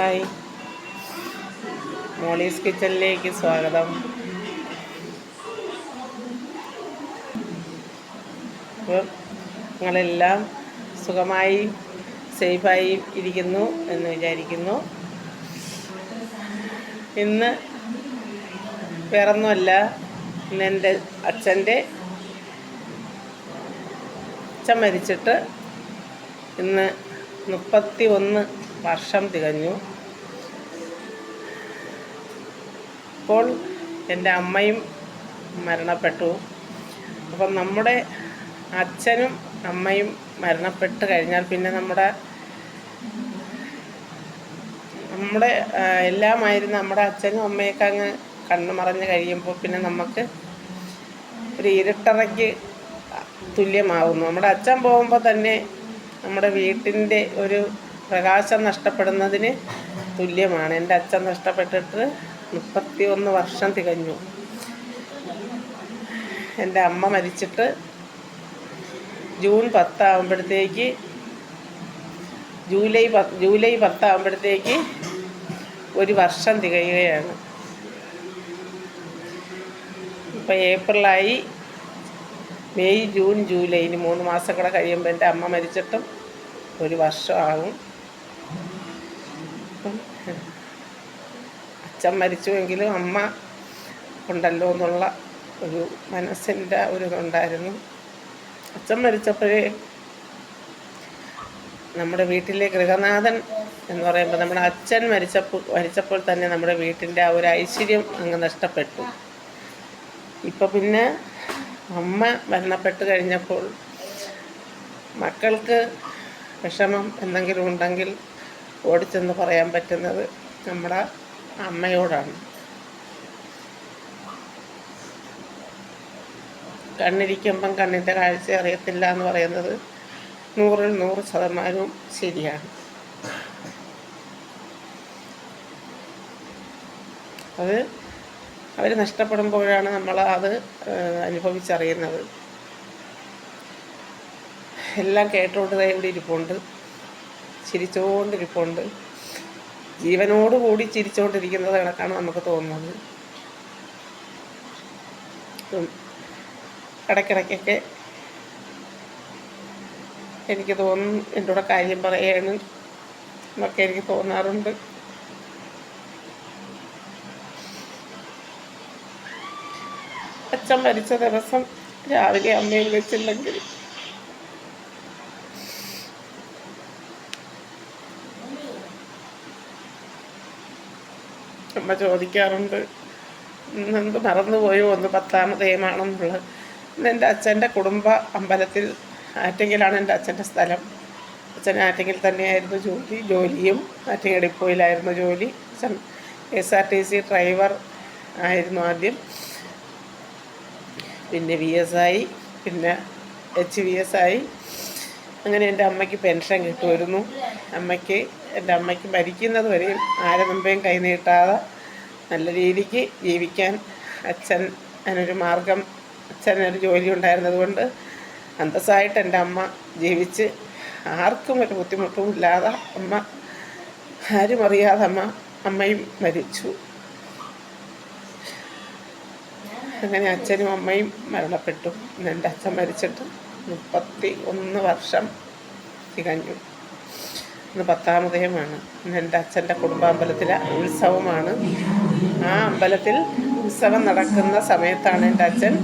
Hi Molly's കിച്ചണിലേക്ക് സ്വാഗതം. അപ്പോൾ നിങ്ങളെല്ലാം സുഖമായി സേഫായി ഇരിക്കുന്നു എന്ന് വിചാരിക്കുന്നു. ഇന്ന് വേറൊന്നുമല്ല ഇന്ന് എന്റെ അച്ഛന്റെ അച്ഛൻ മരിച്ചിട്ട് ഇന്ന് മുപ്പത്തി ഒന്ന് വർഷം തികഞ്ഞു. ഇപ്പോൾ എന്റെ അമ്മയും മരണപ്പെട്ടു. അപ്പം നമ്മുടെ അച്ഛനും അമ്മയും മരണപ്പെട്ട് കഴിഞ്ഞാൽ പിന്നെ നമ്മുടെ നമ്മുടെ എല്ലാമായിരുന്നു നമ്മുടെ അച്ഛനും അമ്മയൊക്കെ അങ്ങ് കണ്ണു മറഞ്ഞ് കഴിയുമ്പോൾ പിന്നെ നമുക്ക് ഒരു ഇരുട്ടറയ്ക്ക് തുല്യമാകുന്നു നമ്മുടെ അച്ഛൻ പോകുമ്പോൾ തന്നെ നമ്മുടെ വീട്ടിന്റെ ഒരു പ്രകാശം നഷ്ടപ്പെടുന്നതിന് തുല്യമാണ്. എന്റെ അച്ഛൻ നഷ്ടപ്പെട്ടിട്ട് മുപ്പത്തി ഒന്ന് വർഷം തികഞ്ഞു. എന്റെ അമ്മ മരിച്ചിട്ട് ജൂൺ പത്താകുമ്പോഴത്തേക്ക് ജൂലൈ പത്ത് ജൂലൈ പത്താകുമ്പോഴത്തേക്ക് ഒരു വർഷം തികയുകയാണ്. ഇപ്പം ഏപ്രിലായി മെയ് ജൂൺ ജൂലൈ ഇനി മൂന്ന് മാസം കൂടെ കഴിയുമ്പോൾ എന്റെ അമ്മ മരിച്ചിട്ടും ഒരു വർഷമാകും. അച്ഛൻ മരിച്ചുവെങ്കിലും അമ്മ ഉണ്ടല്ലോ എന്നുള്ള ഒരു മനസ്സിന്റെ ഒരു ഇതുണ്ടായിരുന്നു അച്ഛൻ മരിച്ചപ്പോഴേ നമ്മുടെ വീട്ടിലെ ഗൃഹനാഥൻ എന്ന് പറയുമ്പോൾ നമ്മുടെ അച്ഛൻ മരിച്ചപ്പോൾ മരിച്ചപ്പോൾ തന്നെ നമ്മുടെ വീട്ടിന്റെ ആ ഒരു ഐശ്വര്യം അങ്ങ് നഷ്ടപ്പെട്ടു. ഇപ്പം പിന്നെ അമ്മ മരണപ്പെട്ട് കഴിഞ്ഞപ്പോൾ മക്കൾക്ക് വിഷമം എന്തെങ്കിലും ഉണ്ടെങ്കിൽ ഓടിച്ചെന്ന് പറയാൻ പറ്റുന്നത് നമ്മുടെ അമ്മയോടാണ്. കണ്ണിരിക്കുമ്പം കണ്ണിന്റെ കാഴ്ച അറിയത്തില്ല എന്ന് പറയുന്നത് നൂറിൽ നൂറ് ശതമാനവും ശരിയാണ്. അത് അവർ നഷ്ടപ്പെടുമ്പോഴാണ് നമ്മൾ അത് അനുഭവിച്ചറിയുന്നത്. എല്ലാം കേട്ടോണ്ട് ഇവിടെ ഇരിപ്പുണ്ട്. ചിരിച്ചുകൊണ്ടിരിപ്പുണ്ട് ജീവനോടുകൂടി ചിരിച്ചുകൊണ്ടിരിക്കുന്നത് കണക്കാണ് നമുക്ക് തോന്നുന്നത്. ഇടയ്ക്കിടയ്ക്കൊക്കെ എനിക്ക് തോന്നും എന്റെ കൂടെ കാര്യം പറയാണ് എന്നൊക്കെ എനിക്ക് തോന്നാറുണ്ട് അച്ഛൻ മരിച്ച ദിവസം രാവിലെ അമ്മയിൽ വിളിച്ചില്ലെങ്കിൽ അമ്മ ചോദിക്കാറുണ്ട് ഇന്നെന്ത് മറന്നുപോയോ ഒന്ന് പത്താമതേമാണെന്നുള്ളത് ഇന്ന് എന്റെ അച്ഛന്റെ കുടുംബ അമ്പലത്തിൽ ആറ്റെങ്കിലാണ് എന്റെ അച്ഛന്റെ സ്ഥലം. അച്ഛൻ ആറ്റിങ്ങിൽ തന്നെയായിരുന്നു ജോലി ജോലിയും ആറ്റിങ്ങൽ ഡിപ്പോയിലായിരുന്നു ജോലി. അച്ഛൻ S R T C driver ആയിരുന്നു ആദ്യം. പിന്നെ വി എസ് ആയി പിന്നെ എച്ച് വി എസ് ആയി. അങ്ങനെ എന്റെ അമ്മയ്ക്ക് പെൻഷൻ കിട്ടുമായിരുന്നു. അമ്മയ്ക്ക് എന്റെ അമ്മയ്ക്ക് മരിക്കുന്നത് വരെയും ആരെ മുമ്പേയും കൈനീട്ടാതെ നല്ല രീതിക്ക് ജീവിക്കാൻ അച്ഛൻ അതിനൊരു മാർഗം അച്ഛനൊരു ജോലി ഉണ്ടായിരുന്നത് കൊണ്ട് അന്തസ്സായിട്ട് എന്റെ അമ്മ ജീവിച്ച് ആർക്കും ഒരു ബുദ്ധിമുട്ടും ഇല്ലാതെ അമ്മ ആരും അറിയാതെ അമ്മ അമ്മയും മരിച്ചു. അങ്ങനെ അച്ഛനും അമ്മയും മരണപ്പെട്ടു. എന്റെ അച്ഛൻ മരിച്ചിട്ട് മുപ്പത്തി ഒന്ന് വർഷം തികഞ്ഞു. ഇന്ന് പത്താമതയുമാണ്. എന്റെ അച്ഛന്റെ കുടുംബാമ്പലത്തിലെ ഉത്സവമാണ്. ആ അമ്പലത്തിൽ ഉത്സവം നടക്കുന്ന സമയത്താണ് എന്റെ അച്ഛൻ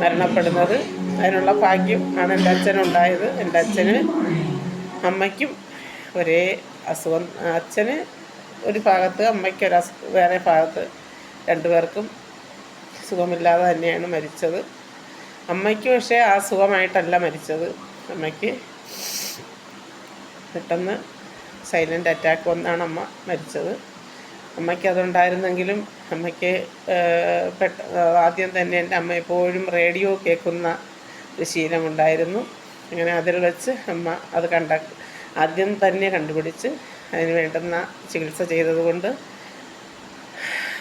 മരണപ്പെടുന്നത്. അതിനുള്ള ഭാഗ്യം ആണ് എന്റെ അച്ഛനുണ്ടായത് എന്റെ അച്ഛന് അമ്മയ്ക്കും ഒരേ അസുഖം. അച്ഛന് ഒരു ഭാഗത്ത് അമ്മയ്ക്ക് ഒരു വേറെ ഭാഗത്ത് രണ്ടുപേർക്കും സുഖമില്ലാതെ തന്നെയാണ് മരിച്ചത്. അമ്മയ്ക്ക് പക്ഷേ ആ സുഖമായിട്ടല്ല മരിച്ചത്. അമ്മയ്ക്ക് പെട്ടെന്ന് സൈലന്റ് അറ്റാക്ക് വന്നാണ് അമ്മ മരിച്ചത്. അമ്മയ്ക്ക് അതുണ്ടായിരുന്നെങ്കിലും അമ്മയ്ക്ക് പെട്ട ആദ്യം തന്നെ എന്റെ അമ്മ എപ്പോഴും റേഡിയോ കേൾക്കുന്ന ഒരു ശീലമുണ്ടായിരുന്നു. അങ്ങനെ അതിൽ വെച്ച് അമ്മ അത് കണ്ട ആദ്യം തന്നെ കണ്ടുപിടിച്ച് അതിന് വേണ്ടുന്ന ചികിത്സ ചെയ്തതുകൊണ്ട്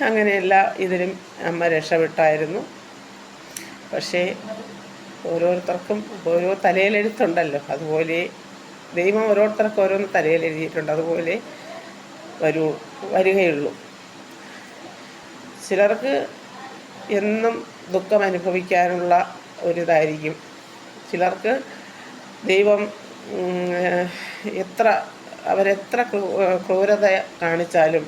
അങ്ങനെ എല്ലാ ഇതിലും അമ്മ രക്ഷപ്പെട്ടായിരുന്നു. പക്ഷേ ഓരോരുത്തർക്കും ഓരോ തലയിലെഴുത്തുണ്ടല്ലോ. അതുപോലെ ദൈവം ഓരോരുത്തർക്കും ഓരോന്ന് തലയിലെഴുതിയിട്ടുണ്ട്. അതുപോലെ വരൂ വരികയുള്ളൂ. ചിലർക്ക് എന്നും ദുഃഖം അനുഭവിക്കാനുള്ള ഒരിതായിരിക്കും. ചിലർക്ക് ദൈവം എത്ര അവരെത്ര ക്രൂരത കാണിച്ചാലും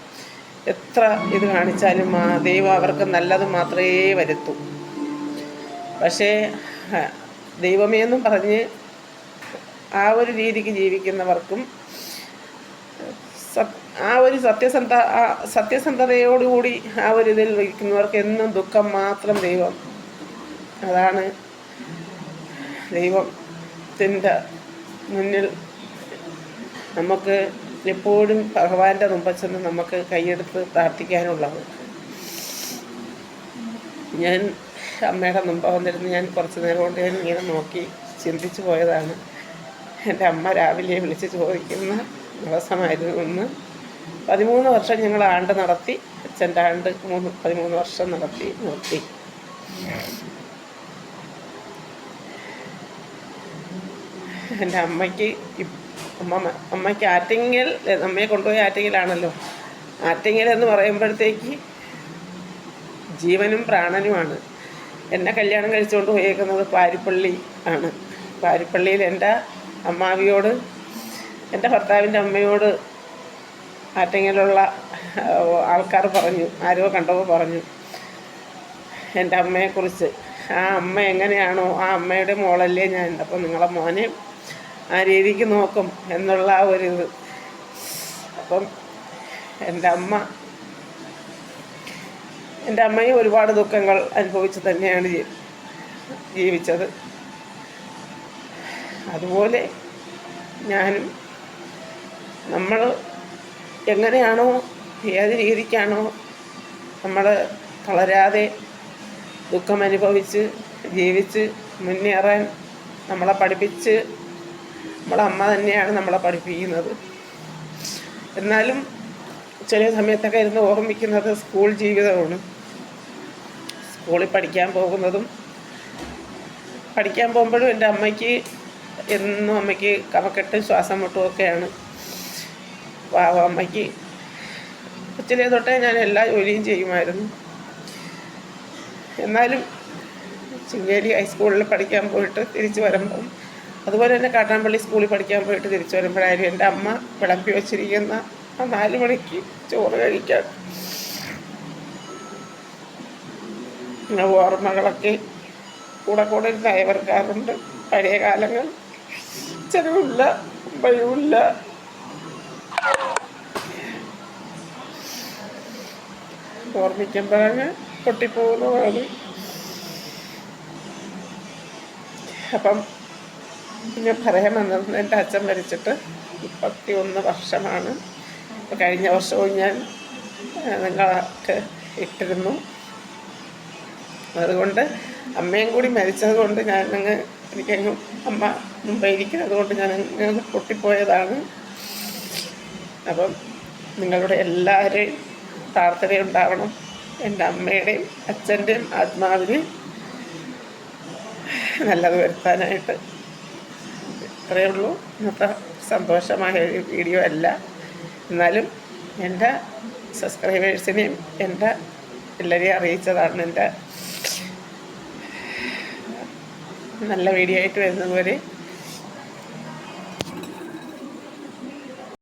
എത്ര ഇത് കാണിച്ചാലും ആ ദൈവം അവർക്ക് നല്ലത് മാത്രമേ വരുത്തൂ. പക്ഷേ ദൈവമേ എന്നും പറഞ്ഞ് ആ ഒരു രീതിക്ക് ജീവിക്കുന്നവർക്കും ആ ഒരു സത്യസന്ധ സത്യസന്ധതയോടുകൂടി ആ ഒരു ഇതിൽ വയ്ക്കുന്നവർക്ക് എന്നും ദുഃഖം മാത്രം ദൈവം. അതാണ് ദൈവത്തിന്റെ മുന്നിൽ നമുക്ക് എപ്പോഴും ഭഗവാന്റെ മുമ്പിൽ ചെന്ന് നമുക്ക് കൈയെടുത്ത് പ്രാർത്ഥിക്കാനുള്ളത്. ഞാൻ അമ്മയുടെ മുമ്പ് വന്നിരുന്ന് ഞാൻ കുറച്ച് നേരം കൊണ്ട് ഞാൻ ഇങ്ങനെ നോക്കി ചിന്തിച്ചു പോയതാണ്. എന്റെ അമ്മ രാവിലെ വിളിച്ച് ചോദിക്കുന്ന ദിവസമായിരുന്നു ഒന്ന് പതിമൂന്ന് വർഷം ഞങ്ങൾ ആണ്ട് നടത്തി അച്ഛന്റെ ആണ്ട് മൂന്ന് പതിമൂന്ന് വർഷം നടത്തി നിർത്തി. എന്റെ അമ്മയ്ക്ക് അമ്മ അമ്മയ്ക്ക് ആറ്റിങ്ങൽ അമ്മയെ കൊണ്ടുപോയി ആറ്റിങ്ങലാണല്ലോ. ആറ്റിങ്ങൽ എന്ന് പറയുമ്പോഴത്തേക്ക് ജീവനും പ്രാണനുമാണ്. എന്നെ കല്യാണം കഴിച്ചുകൊണ്ട് പോയേക്കുന്നത് പാരിപ്പള്ളി ആണ്. പാരിപ്പള്ളിയിൽ എന്റെ അമ്മാവിയോട് എന്റെ ഭർത്താവിന്റെ അമ്മയോട് ആറ്റെങ്കിലുള്ള ആൾക്കാർ പറഞ്ഞു ആരോ കണ്ടപ്പോൾ പറഞ്ഞു എന്റെ അമ്മയെക്കുറിച്ച്. ആ അമ്മ എങ്ങനെയാണോ ആ അമ്മയുടെ മോളല്ലേ ഞാൻ. അപ്പോൾ നിങ്ങളെ മോനെ ആ രീതിക്ക് നോക്കും എന്നുള്ള ആ ഒരു ഇത്. അപ്പം എന്റെ അമ്മ എന്റെ അമ്മയും ഒരുപാട് ദുഃഖങ്ങൾ അനുഭവിച്ച് തന്നെയാണ് ജീവിച്ചത്. അതുപോലെ ഞാനും നമ്മൾ എങ്ങനെയാണോ ഏത് രീതിക്കാണോ നമ്മൾ തളരാതെ ദുഃഖമനുഭവിച്ച് ജീവിച്ച് മുന്നേറാൻ നമ്മളെ പഠിപ്പിച്ച് നമ്മളെ അമ്മ തന്നെയാണ് നമ്മളെ പഠിപ്പിക്കുന്നത്. എന്നാലും ചില സമയത്തൊക്കെ ഇരുന്ന് ഓർമ്മിക്കുന്നത് സ്കൂൾ ജീവിതമാണ്. സ്കൂളിൽ പഠിക്കാൻ പോകുന്നതും പഠിക്കാൻ പോകുമ്പോഴും എന്റെ അമ്മയ്ക്ക് എന്നും അമ്മയ്ക്ക് കഫക്കെട്ടും ശ്വാസം മുട്ടും ഒക്കെയാണ് പാവ അമ്മയ്ക്ക്. കൊച്ചിലെ തൊട്ടേ ഞാൻ എല്ലാ ജോലിയും ചെയ്യുമായിരുന്നു. എന്നാലും ചിങ്ങേരി ഹൈസ്കൂളിൽ പഠിക്കാൻ പോയിട്ട് തിരിച്ചു വരുമ്പം അതുപോലെ തന്നെ കാട്ടാമ്പള്ളി സ്കൂളിൽ പഠിക്കാൻ പോയിട്ട് തിരിച്ചു വരുമ്പോഴായിരുന്നു എന്റെ അമ്മ വിളമ്പി വച്ചിരിക്കുന്ന ആ നാല് മണിക്ക് ചോറ് കഴിക്കാൻ. ഓർമ്മകളൊക്കെ കൂടെ കൂടെ ഇരുന്ന് പഴയ കാലങ്ങൾ ചെലവില്ല ഭയമില്ല ഓർമ്മിക്കുമ്പോഴങ്ങ് പൊട്ടിപ്പോകുന്നതാണ് അപ്പം ഞാൻ പറയാൻ വന്നത് എന്റെ അച്ഛൻ മരിച്ചിട്ട് മുപ്പത്തി ഒന്ന് വർഷമാണ് കഴിഞ്ഞ വർഷവും ഞാൻ നിങ്ങൾക്ക് ഇട്ടിരുന്നു. അതുകൊണ്ട് അമ്മയും കൂടി മരിച്ചത് കൊണ്ട് ഞാൻ അങ്ങ് എനിക്കങ്ങ് അമ്മ മുമ്പേ ഇരിക്കുന്നത് കൊണ്ട് ഞാൻ അങ്ങ് പൊട്ടിപ്പോയതാണ്. അപ്പം നിങ്ങളുടെ എല്ലാവരെയും പ്രാർത്ഥനയുണ്ടാവണം എന്റെ അമ്മയുടെയും അച്ഛന്റെയും ആത്മാവിന് നല്ലത് വരുത്താനായിട്ട്. ഇത്രയേ ഉള്ളൂ. ഇന്നത്തെ സന്തോഷമായ ഒരു വീഡിയോ അല്ല. എന്നാലും എന്റെ സബ്സ്ക്രൈബേഴ്സിനെയും എന്റെ എല്ലാവരെയും അറിയിച്ചതാണ് എന്റെ നല്ല വീഡിയോ ആയിട്ട് വരുന്നത് വരെ